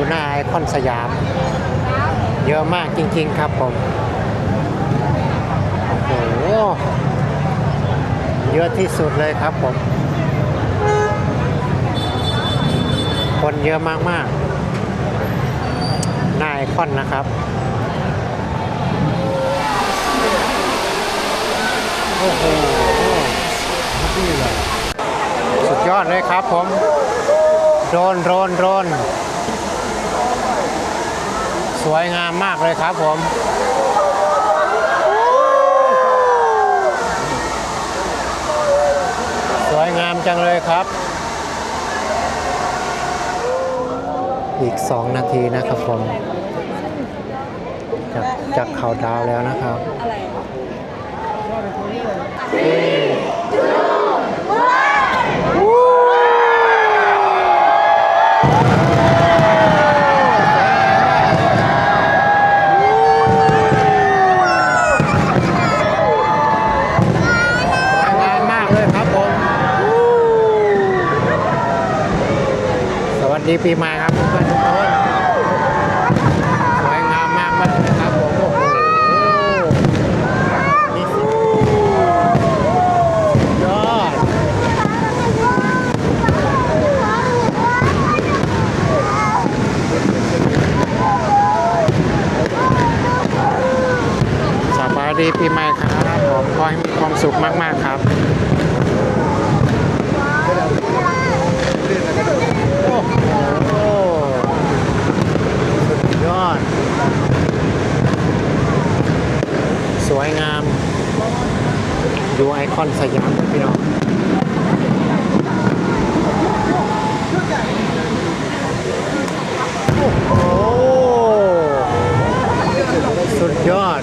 อยู่หน้าไอคอนสยาม เยอะมากจริง ๆ ครับผม โอ้โห เยอะที่สุดเลยครับผม คนเยอะมากๆหน้าไอคอนนะครับ โอ้โหสุดยอดเลยครับผมโดนโดนโดน สวยงามมากเลยครับผมสวยงามจังเลยครับ อีก 2 นาทีนะครับผมจากจากเขาดาวแล้วนะครับ สวัสดีปีใหม่ครับเพื่อนทุกคนสวยงามมากมากเลยครับผมโอ้โหนี่สุดยอดสบายดีปีใหม่ครับผมขอให้มีความสุขมาก ๆ ครับ โอ้โหสุดยอด สวยงาม ดูไอคอนสยามพี่น้องโอ้สุดยอด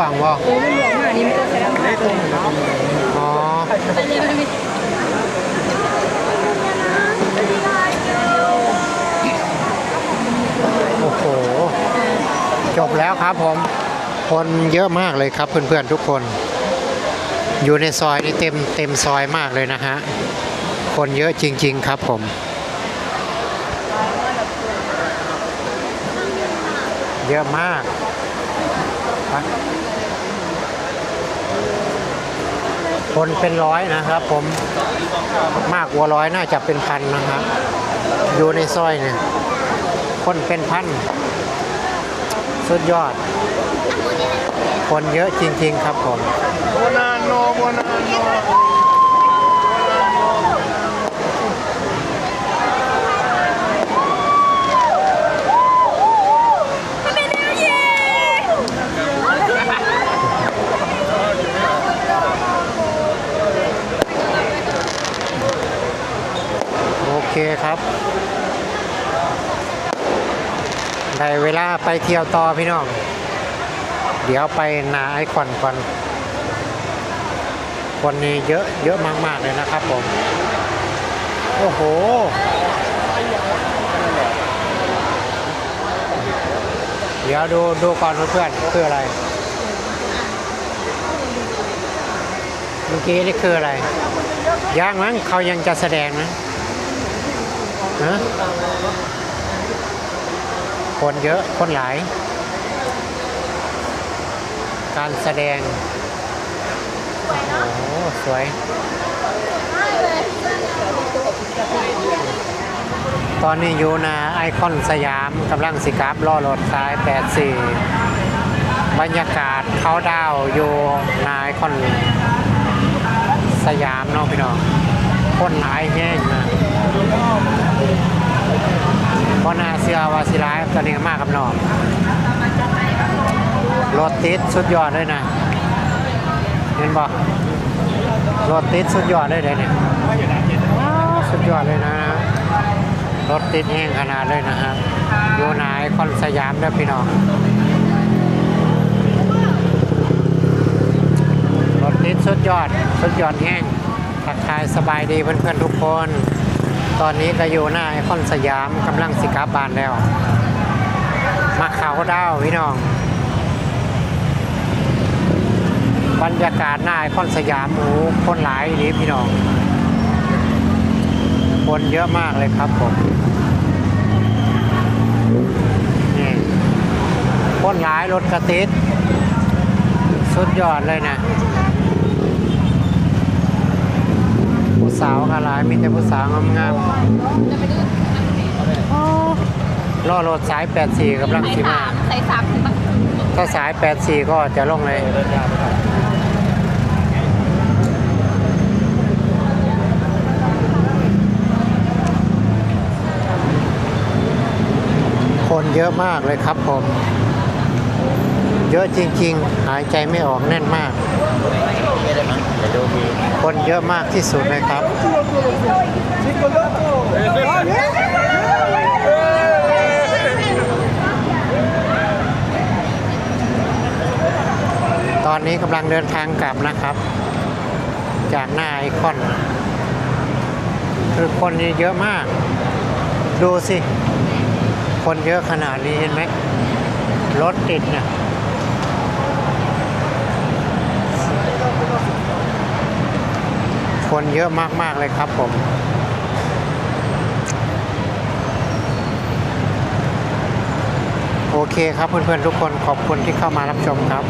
วังบ่โอ้ม่หลวงมากนี่มันต้ใช้น้ำมันอ๋โอ้โห จบแล้วครับผม คนเยอะมากเลยครับเพื่อนๆทุกคน อยู่ในซอยนี่เต็มเต็มซอยมากเลยนะฮะ คนเยอะจริง ๆ ครับผมเยอะมาก ไปคนเป็นร้อยนะครับ ผมมากกว่าร้อยน่าจะเป็นพันนะครับอยู่ในซอยเนี่ยคนเป็นพันสุดยอด คนเยอะจริง ๆ ครับผมโบนาโนโบนาเครับ ได้เวลาไปเที่ยวต่อพี่น้อง เดี๋ยวไปนาไอคอนก่อนคนนี้เยอะเยอะมากๆเลยนะครับผม โอ้โหเดี๋ยวดูดูก่อนเพื่อนๆคืออะไร เมื่อกี้นี่คืออะไรย่างมั้งเขายังจะแสดงนะ ฮะคนเยอะ คนหลาย การแสดงโอ้ สวยตอนนี้อยู่นาไอคอนสยามกำลังสิกราบล่อรถสาย 84 บรรยากาศเขาดาวอยู่นาไอคอนสยามเนาะพี่น้อง คนหลายแห้งนะเพราะนาเสือวาสิร้ายตอนนี้มากกับน้องรถติดสุดยอดเลยนะเห็นบ่รถติดสุดยอดเลยเลยวนี้ว้าวสุดยอดเลยนะรถติดแห้งขนาดเลยนะครับอยู่ไหนคอนสยามเด้อพี่น้องรถติดสุดยอด สุดยอดแห้ง ทักทายสบายดีเพื่อนๆทุกคน ตอนนี้ก็อยู่หน้าไอคอนสยามกำลังสิกลับานแล้ว มาเขาดาวพี่น้อง บรรยากาศหน้าไอคอนสยามโอ้คนหลายนี่พี่น้อง คนเยอะมากเลยครับผมนี่คนหลายรถกระติดสุดยอดเลยนะ สาวก็หลายมีแต่ผู้สาวงามๆล่อรถสาย 84กำลังสิมาใส่สามถึงถ้าสาย 84 ก็จะลงเลยคนเยอะมากเลยครับผม เยอะจริง ๆ หายใจไม่ออกแน่นมาก คนเยอะมากที่สุดเลยครับ ตอนนี้กำลังเดินทางกลับนะครับ จากหน้าไอคอน คือคนเยอะมาก ดูสิ คนเยอะขนาดนี้เห็นไหมรถติดเนี่ย คนเยอะมาก ๆ เลยครับผมโอเคครับเพื่อนๆทุกคนขอบคุณที่เข้ามารับชมครับ